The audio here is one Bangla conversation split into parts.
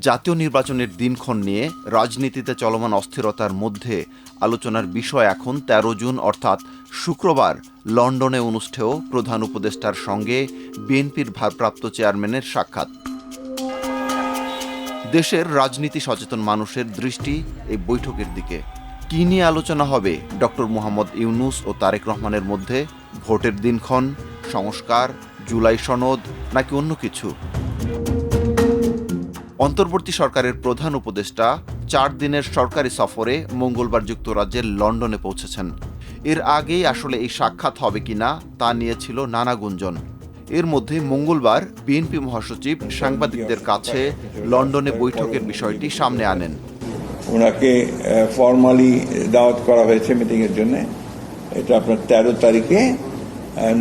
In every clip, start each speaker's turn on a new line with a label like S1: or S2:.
S1: জাতীয় নির্বাচনের দিনক্ষণ নিয়ে রাজনীতিতে চলমান অস্থিরতার মধ্যে আলোচনার বিষয় এখন ১৩ জুন, অর্থাৎ শুক্রবার। লন্ডনে অনুষ্ঠেয় প্রধান উপদেষ্টার সঙ্গে বিএনপির ভারপ্রাপ্ত চেয়ারম্যানের সাক্ষাৎ। দেশের রাজনীতি সচেতন মানুষের দৃষ্টি এই বৈঠকের দিকে। কি নিয়ে আলোচনা হবে ডক্টর মোহাম্মদ ইউনুস ও তারেক রহমানের মধ্যে? ভোটের দিনক্ষণ, সংস্কার, জুলাই সনদ নাকি অন্য কিছু? অন্তর্বর্তী সরকারের প্রধান উপদেষ্টা চার দিনের সরকারি সফরে মঙ্গলবার যুক্তরাজ্যের লন্ডনে পৌঁছেছেন। এর আগেই আসলে এই সাক্ষাৎ হবে কিনা তা নিয়ে ছিল নানা গুঞ্জন। এর মধ্যে মঙ্গলবার বিএনপি মহাসচিব সাংবাদিকদের কাছে লন্ডনে বৈঠকের বিষয়টি সামনে আনেন।
S2: ওনাকে ফর্মালি দাওয়াত করা হয়েছে মিটিংয়ের জন্য। এটা আপনার তেরো তারিখে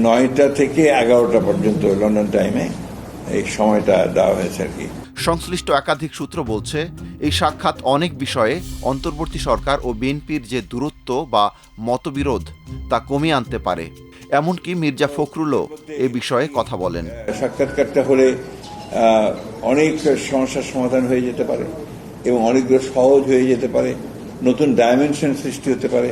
S2: নয়টা থেকে এগারোটা পর্যন্ত লন্ডন টাইমে এই সময়টা দেওয়া হয়েছে আর কি।
S1: সংশ্লিষ্ট একাধিক সূত্র বলছে, এই সাক্ষাৎ অনেক বিষয়ে অন্তর্বর্তী সরকার ও বিএনপির যে দূরত্ব বা মতবিরোধ, তা কমিয়ে আনতে পারে। এমনকি মির্জা ফখরুলও এ বিষয়ে কথা বলেন।
S2: সাক্ষাৎকারটা হলে অনেক সমস্যার সমাধান হয়ে যেতে পারে এবং অনেকগুলো সহজ হয়ে যেতে পারে, নতুন ডাইমেনশন সৃষ্টি হতে পারে।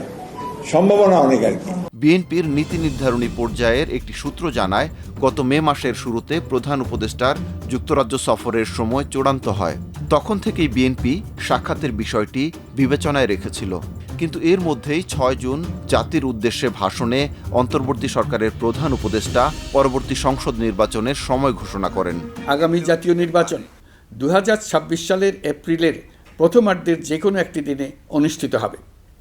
S2: সম্ভাবনা অনেক আর কি।
S1: বিএনপির নীতি নির্ধারণী পর্যায়ের একটি সূত্র জানায়, গত মে মাসের শুরুতে প্রধান উপদেষ্টার যুক্তরাজ্য সফরের সময় চূড়ান্ত হয়। তখন থেকেই বিএনপি সাক্ষাতের বিষয়টি বিবেচনায় রেখেছিল। কিন্তু এর মধ্যেই ছয় জুন জাতির উদ্দেশ্যে ভাষণে অন্তর্বর্তী সরকারের প্রধান উপদেষ্টা পরবর্তী সংসদ নির্বাচনের সময় ঘোষণা করেন।
S3: আগামী জাতীয় নির্বাচন দু হাজার ছাব্বিশ সালের এপ্রিলের প্রথমার্ধের যে কোনো একটি দিনে অনুষ্ঠিত হবে।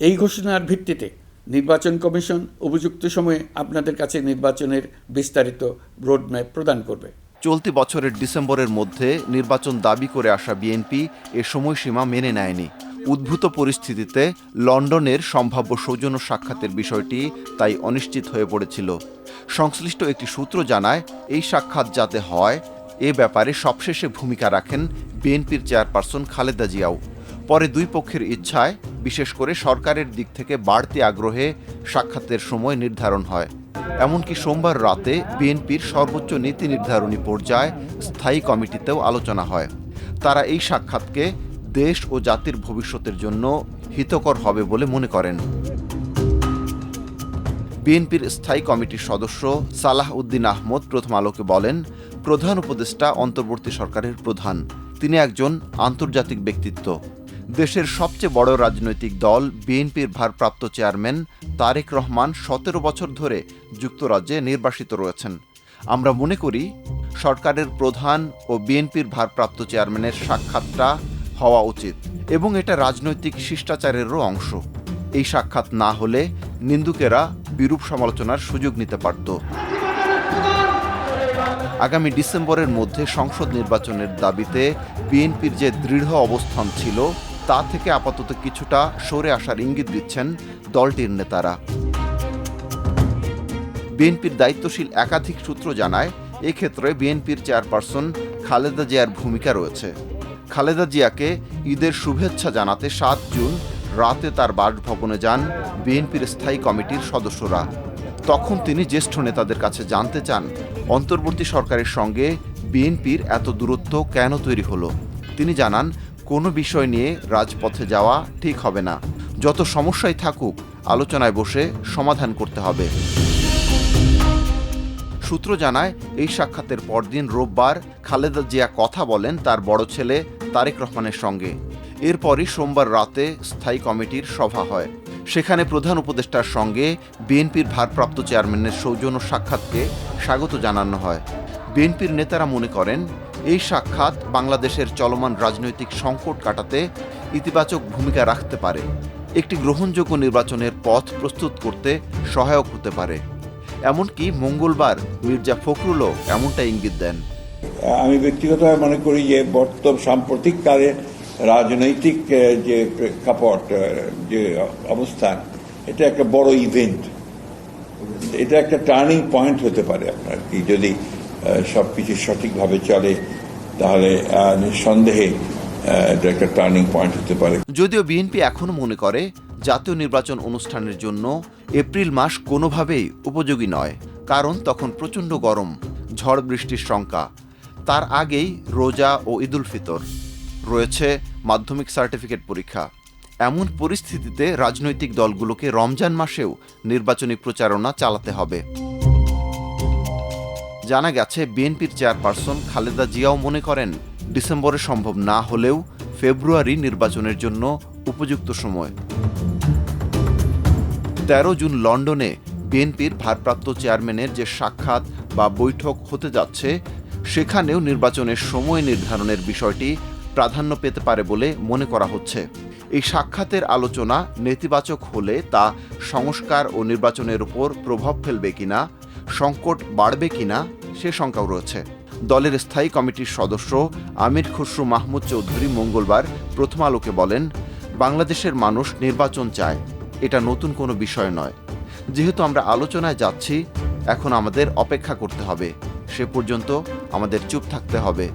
S3: এই ঘোষণার ভিত্তিতে নির্বাচন কমিশন উপযুক্ত সময়ে আপনাদের কাছে নির্বাচনের বিস্তারিত রোডম্যাপ প্রদান করবে।
S1: চলতি বছরের ডিসেম্বরের মধ্যে নির্বাচন দাবি করে আসা বিএনপি এ সময়সীমা মেনে নেয়নি। উদ্ভূত পরিস্থিতিতে লন্ডনের সম্ভাব্য সৌজন্য সাক্ষাতের বিষয়টি তাই অনিশ্চিত হয়ে পড়েছিল। সংশ্লিষ্ট একটি সূত্র জানায়, এই সাক্ষাৎ যাতে হয়, এ ব্যাপারে সবশেষে ভূমিকা রাখেন বিএনপির চেয়ারপারসন খালেদা জিয়াও। পরে দুই পক্ষের ইচ্ছায় বিশেষ করে সরকারের দিক থেকে বাড়তি আগ্রহে সাক্ষাতের সময় নির্ধারণ হয়। এমনকি সোমবার রাতে বিএনপির সর্বোচ্চ নীতি নির্ধারণী পর্যায়ে স্থায়ী কমিটিতেও আলোচনা হয়। তারা এই সাক্ষাৎকে দেশ ও জাতির ভবিষ্যতের জন্য হিতকর হবে বলে মনে করেন। বিএনপির স্থায়ী কমিটির সদস্য সালাহ উদ্দিন আহমদ প্রথম আলোকে বলেন, প্রধান উপদেষ্টা অন্তর্বর্তী সরকারের প্রধান। তিনি একজন আন্তর্জাতিক ব্যক্তিত্ব। দেশের সবচেয়ে বড় রাজনৈতিক দল, বিএনপির ভারপ্রাপ্ত চেয়ারম্যান তারেক রহমান সতেরো বছর ধরে যুক্তরাজ্যে নির্বাসিত রয়েছেন। আমরা মনে করি, সরকারের প্রধান ও বিএনপির ভারপ্রাপ্ত চেয়ারম্যানের সাক্ষাৎটা হওয়া উচিত এবং এটা রাজনৈতিক শিষ্টাচারেরও অংশ। এই সাক্ষাৎ না হলে নিন্দুকেরা বিরূপ সমালোচনার সুযোগ নিতে পারত। আগামী ডিসেম্বরের মধ্যে সংসদ নির্বাচনের দাবিতে বিএনপির যে দৃঢ় অবস্থান ছিল তা থেকে আপাতত কিছুটা সরে আসার ইঙ্গিত দিচ্ছেন দলটির নেতারা। বিএনপির দায়িত্বশীল একাধিক সূত্র জানায়, এক্ষেত্রে বিএনপির চেয়ারপারসন খালেদা জিয়ার ভূমিকা রয়েছে। খালেদা জিয়াকে ঈদের শুভেচ্ছা জানাতে সাত জুন রাতে তার বাসভবনে যান বিএনপির স্থায়ী কমিটির সদস্যরা। তখন তিনি জ্যেষ্ঠ নেতাদের কাছে জানতে চান, অন্তর্বর্তী সরকারের সঙ্গে বিএনপির এত দূরত্ব কেন তৈরি হলো। তিনি জানান কোনো বিষয় নিয়ে রাজপথে যাওয়া ঠিক হবে না। যত সমস্যাই থাকুক, আলোচনায় বসে সমাধান করতে হবে। সূত্র জানায়, এই সাক্ষাতের পরদিন রোববার খালেদা জিয়া কথা বলেন তার বড় ছেলে তারেক রহমানের সঙ্গে। এরপরই সোমবার রাতে স্থায়ী কমিটির সভা হয়। সেখানে প্রধান উপদেষ্টার সঙ্গে বিএনপির ভারপ্রাপ্ত চেয়ারম্যানের সৌজন্য সাক্ষাৎকে স্বাগত জানানো হয়। বিএনপির নেতারা মনে করেন এই সাক্ষাৎ বাংলাদেশের চলমান রাজনৈতিক সংকট কাটাতে ইতিবাচক ভূমিকা রাখতে পারে। একটি গ্রহণযোগ্য নির্বাচনের পথ প্রস্তুত করতে সহায়ক হতে পারে। এমনকি মঙ্গলবার মির্জা ফখরুলও এমনটা ইঙ্গিত দেন।
S2: আমি ব্যক্তিগতভাবে মনে করি যে বর্তমান সাম্প্রতিক কালে রাজনৈতিক যে প্রেক্ষাপট যে অবস্থান, এটা একটা বড় ইভেন্ট এটা একটা টার্নিং পয়েন্ট হতে পারে আপনার, কি যদি সবকিছু সঠিকভাবে চলে, তাহলে নিঃসন্দেহে একটা টার্নিং পয়েন্ট হতে পারে।
S1: যদিও বিএনপি এখনও মনে করে, জাতীয় নির্বাচন অনুষ্ঠানের জন্য এপ্রিল মাস কোনোভাবেই উপযোগী নয়, কারণ তখন প্রচণ্ড গরম, ঝড় বৃষ্টির শঙ্কা তার আগেই রোজা ও ঈদুল ফিতর। রয়েছে মাধ্যমিক সার্টিফিকেট পরীক্ষা। এমন পরিস্থিতিতে রাজনৈতিক দলগুলোকে রমজান মাসেও নির্বাচনী প্রচারণা চালাতে হবে। জানা গেছে, বিএনপির চেয়ারপারসন খালেদা জিয়াও মনে করেন, ডিসেম্বরে সম্ভব না হলেও ফেব্রুয়ারি নির্বাচনের জন্য উপযুক্ত সময়। তেরো জুন লন্ডনে বিএনপির ভারপ্রাপ্ত চেয়ারম্যানের যে সাক্ষাৎ বা বৈঠক হতে যাচ্ছে, সেখানেও নির্বাচনের সময় নির্ধারণের বিষয়টি প্রাধান্য পেতে পারে বলে মনে করা হচ্ছে। এই সাক্ষাতের আলোচনা নেতিবাচক হলে তা সংস্কার ও নির্বাচনের উপর প্রভাব ফেলবে কিনা, সংকট বাড়বে কিনা সে শঙ্কাও রয়েছে। দলের স্থায়ী কমিটির সদস্য আমির খসরু মাহমুদ চৌধুরী মঙ্গলবার প্রথম আলোকে বলেন, বাংলাদেশের মানুষ নির্বাচন চায়। এটা নতুন কোনো বিষয় নয়। যেহেতু আমরা আলোচনায় যাচ্ছি, এখন আমাদের অপেক্ষা করতে হবে। সে পর্যন্ত আমাদের চুপ থাকতে হবে।